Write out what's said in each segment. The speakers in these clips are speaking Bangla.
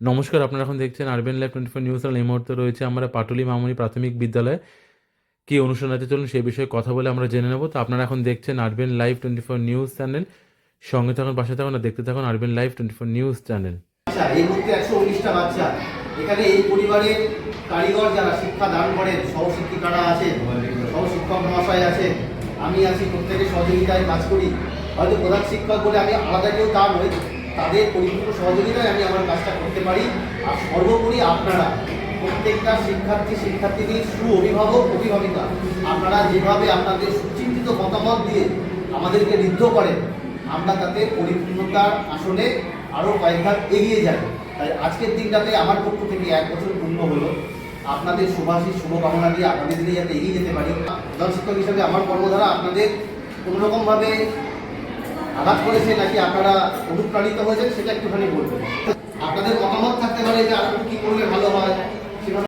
নমস্কার, আপনারা এখন দেখছেন urban live twenty four news এই মুহূর্তে রয়েছে আমরা পাটুলি মামনি প্রাথমিক বিদ্যালয়ে কী অনুষ্ঠান আছে চলুন সেই বিষয়ে কথা বলে আমরা জেনে নেব। তো আপনারা এখন দেখছেন urban live twenty four news channel সঙ্গে থাকুন, পাশে থাকুন আর দেখতে থাকুন urban live twenty four news channel এই মুহূর্তে একশো উনিশটা বাচ্চা। এখানে এই পরিবারের কারিগর যারা শিক্ষা দান করেন, সহশিক্ষিকারা আছেন, সহশিক্ষক মহাশয় আছেন, আমি আছি প্রত্যেকের সহযোগিতায় কাজ করি। হয়তো প্রধান শিক্ষক বলে আমি আলাদা কেউ তা নই। তাদের পরিপূর্ণ সহযোগিতায় আমি আমার কাজটা করতে পারি। আর সর্বোপরি আপনারা, প্রত্যেকটা শিক্ষার্থী শিক্ষার্থীদের সু অভিভাবক অভিভাবিকা আপনারা যেভাবে আপনাদের সুচিন্তিত মতামত দিয়ে আমাদেরকে ঋদ্ধ করেন, আমরা তাতে পরিপূর্ণতার আসনে আরও কয়েক ধাপ এগিয়ে যাই। তাই আজকের দিনটাতে আমার পক্ষ থেকে এক বছর পূর্ণ হলো। আপনাদের শুভাশীষ শুভকামনা দিয়ে আপনাদের দিনে যাতে এগিয়ে যেতে পারি। প্রধান শিক্ষক হিসাবে আমার কর্মধারা আপনাদের কোনোরকমভাবে আঘাত করেছে নাকি আপনারা অনুপ্রাণিত হয়েছেন সেটা একটুখানি বলবেন। আপনাদের মতামত থাকতে পারে যে আপনি কি করলে ভালো হয়, সেভাবে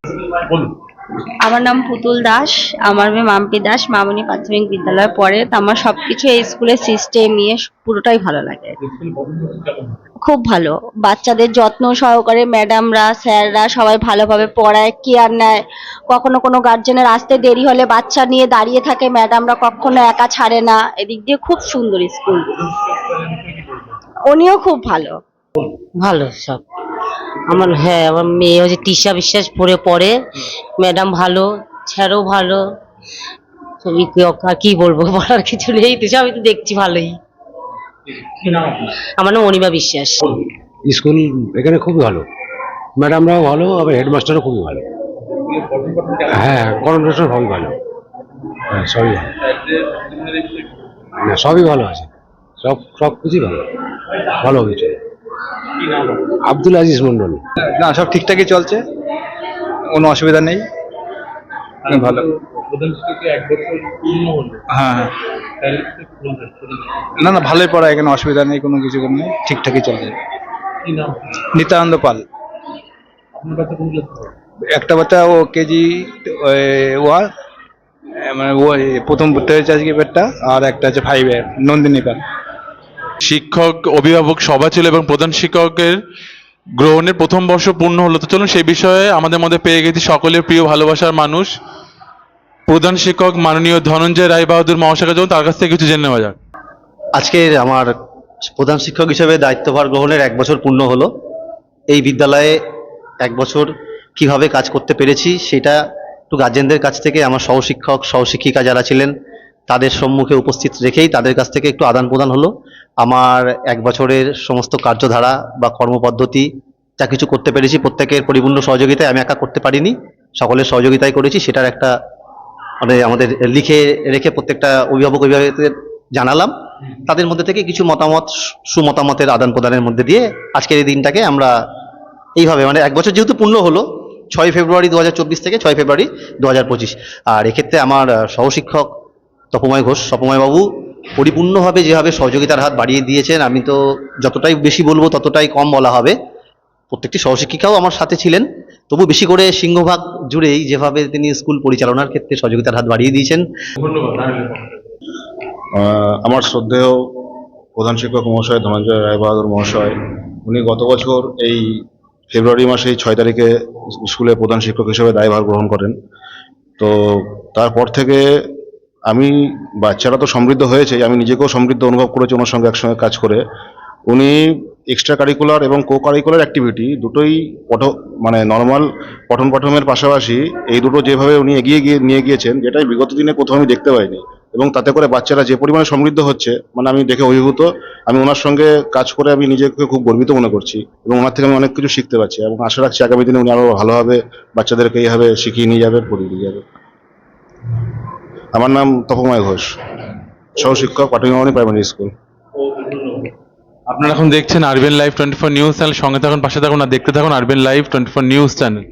আমার নাম পুতুল দাস, আমার মেয়ে মাম্পি দাস, মামনি প্রাথমিক বিদ্যালয়ে পড়ে তো আমার সবকিছু এই স্কুলের সিস্টেম নিয়ে পুরোটাই ভালো লাগে। খুব ভালো। বাচ্চাদের যত্ন সহকারে ম্যাডামরা স্যাররা সবাই ভালোভাবে পড়ায় কেয়ার নেয়। কখনো কোনো গার্জেনের আসতে দেরি হলে বাচ্চা নিয়ে দাঁড়িয়ে থাকে ম্যাডামরা কখনো একা ছাড়ে না। এদিক দিয়ে খুব সুন্দর স্কুল। উনিও খুব ভালো। ভালো সব। আমার হ্যাঁ আমার মেয়ে হচ্ছে তৃষা বিশ্বাস পড়ে পড়ে। ম্যাডাম ভালো স্যারও ভালো। সবই কি- আর কি বলব বলার কিছু নেই তো সবই তো দেখছি ভালোই। আমার নাম অনিমা বিশ্বাস। স্কুল এখানে খুবই ভালো। ম্যাডামরাও ভালো আবার হেডমাস্টারও খুবই ভালো। হ্যাঁ কর্মচার খুবই ভালো। হ্যাঁ সবই ভালো। না সবই ভালো আছে। সব সব কিছুই ভালো। ভালো হয়েছে আব্দুল আজিজ মন্ডল না সব ঠিকঠাকই চলছে? কোনো অসুবিধা নেই? ভালো। হ্যাঁ হ্যাঁ। না না ভালোই পড়া এখানে অসুবিধা নেই কোনো কিছু নেই ঠিকঠাকই চলছে। নিত্যানন্দ পাল। একটা বাচ্চা ও কেজি ওয়ার মানে ও প্রথম ভর্তি হয়েছে আজকে পেটটা আর একটা আছে ফাইভে নন্দিনী পাল। শিক্ষক, অভিভাবক, সভা ছিল এবং প্রধান শিক্ষকের গ্রহণের প্রথম বর্ষ পূর্ণ হলো। তো চলুন সেই বিষয়ে আমাদের মধ্যে পেয়ে গেছি সকলের প্রিয় ভালোবাসার মানুষ, প্রধান শিক্ষক মাননীয় ধনঞ্জয় রায় বাহাদুর মহাশয়কে। যখন তার কাছ থেকে কিছু জেনে নেওয়া যাক। আজকের আমার প্রধান শিক্ষক হিসেবে দায়িত্বভার গ্রহণের এক বছর পূর্ণ হলো। এই বিদ্যালয়ে এক বছর কীভাবে কাজ করতে পেরেছি সেটা একটু গার্জেনদের কাছ থেকে, আমার সহশিক্ষক, সহশিক্ষিকা যারা ছিলেন তাদের সম্মুখে উপস্থিত রেখেই তাদের কাছ থেকে একটু আদান প্রদান হলো। আমার এক বছরের সমস্ত কার্যধারা বা কর্মপদ্ধতি যা কিছু করতে পেরেছি, প্রত্যেকের পরিপূর্ণ সহযোগিতায় আমি একা করতে পারিনি। সকলের সহযোগিতায় করেছি, সেটার একটা মানে আমাদের লিখে রেখে প্রত্যেকটা অভিভাবক, অভিভাবকদের জানালাম। তাদের মধ্যে থেকে কিছু মতামত, সুমতামতের আদান প্রদানের মধ্যে দিয়ে আজকের এই দিনটাকে আমরা এইভাবে মানে এক বছর যেহেতু পূর্ণ হলো, ছয় ফেব্রুয়ারি দু হাজার চব্বিশ থেকে ছয় ফেব্রুয়ারি দু হাজার পঁচিশ। আর এক্ষেত্রে আমার সহশিক্ষক তপময় ঘোষ তপময় বাবু পরিপূর্ণভাবে যেভাবে সহযোগিতার হাত বাড়িয়ে দিয়েছেন আমি তো যতটাই বেশি বলব ততটাই কম বলা হবে। প্রত্যেকটি সহশিক্ষিকাও আমার সাথে ছিলেন। তবু বেশি করে সিংহভাগ জুড়েই যেভাবে তিনি স্কুল পরিচালনার ক্ষেত্রে সহযোগিতার হাত বাড়িয়ে দিয়েছেন। আমার শ্রদ্ধেয় প্রধান শিক্ষক মহাশয় ধনঞ্জয় রায় বাহাদুর মহাশয় উনি গত বছর এই ফেব্রুয়ারি মাসেই ছয় তারিখে স্কুলে প্রধান শিক্ষক হিসেবে দায়ভার গ্রহণ করেন। তো তারপর থেকে আমি, বাচ্চারা তো সমৃদ্ধ হয়েছে, আমি নিজেকেও সমৃদ্ধ অনুভব করেছি ওনার সঙ্গে একসঙ্গে কাজ করে। উনি এক্সট্রা কারিকুলার এবং কো কারিকুলার অ্যাক্টিভিটি দুটোই পঠ মানে নর্মাল পঠন পাঠনের পাশাপাশি এই দুটো যেভাবে উনি এগিয়ে গিয়ে, নিয়ে গিয়েছেন, যেটাই বিগত দিনে কোথাও আমি দেখতে পাইনি। এবং তাতে করে বাচ্চারা যে পরিমাণে সমৃদ্ধ হচ্ছে মানে আমি দেখে অভিভূত, আমি ওনার সঙ্গে কাজ করে আমি নিজেকে খুব গর্বিত মনে করছি এবং ওনার থেকে আমি অনেক কিছু শিখতে পারছি এবং আশা রাখছি আগামী দিনে উনি আরও ভালোভাবে বাচ্চাদেরকে এইভাবে শিখিয়ে নিয়ে যাবেন পড়িয়ে নিয়ে যাবেন আমার নাম তপময় ঘোষ, সহশিক্ষক পাটনি প্রাইমারি স্কুল। আপনারা এখন দেখছেন urban live twenty four news channel, সঙ্গে থাকুন, পাশে থাকুন আর দেখতে থাকুন urban live twenty four news channel.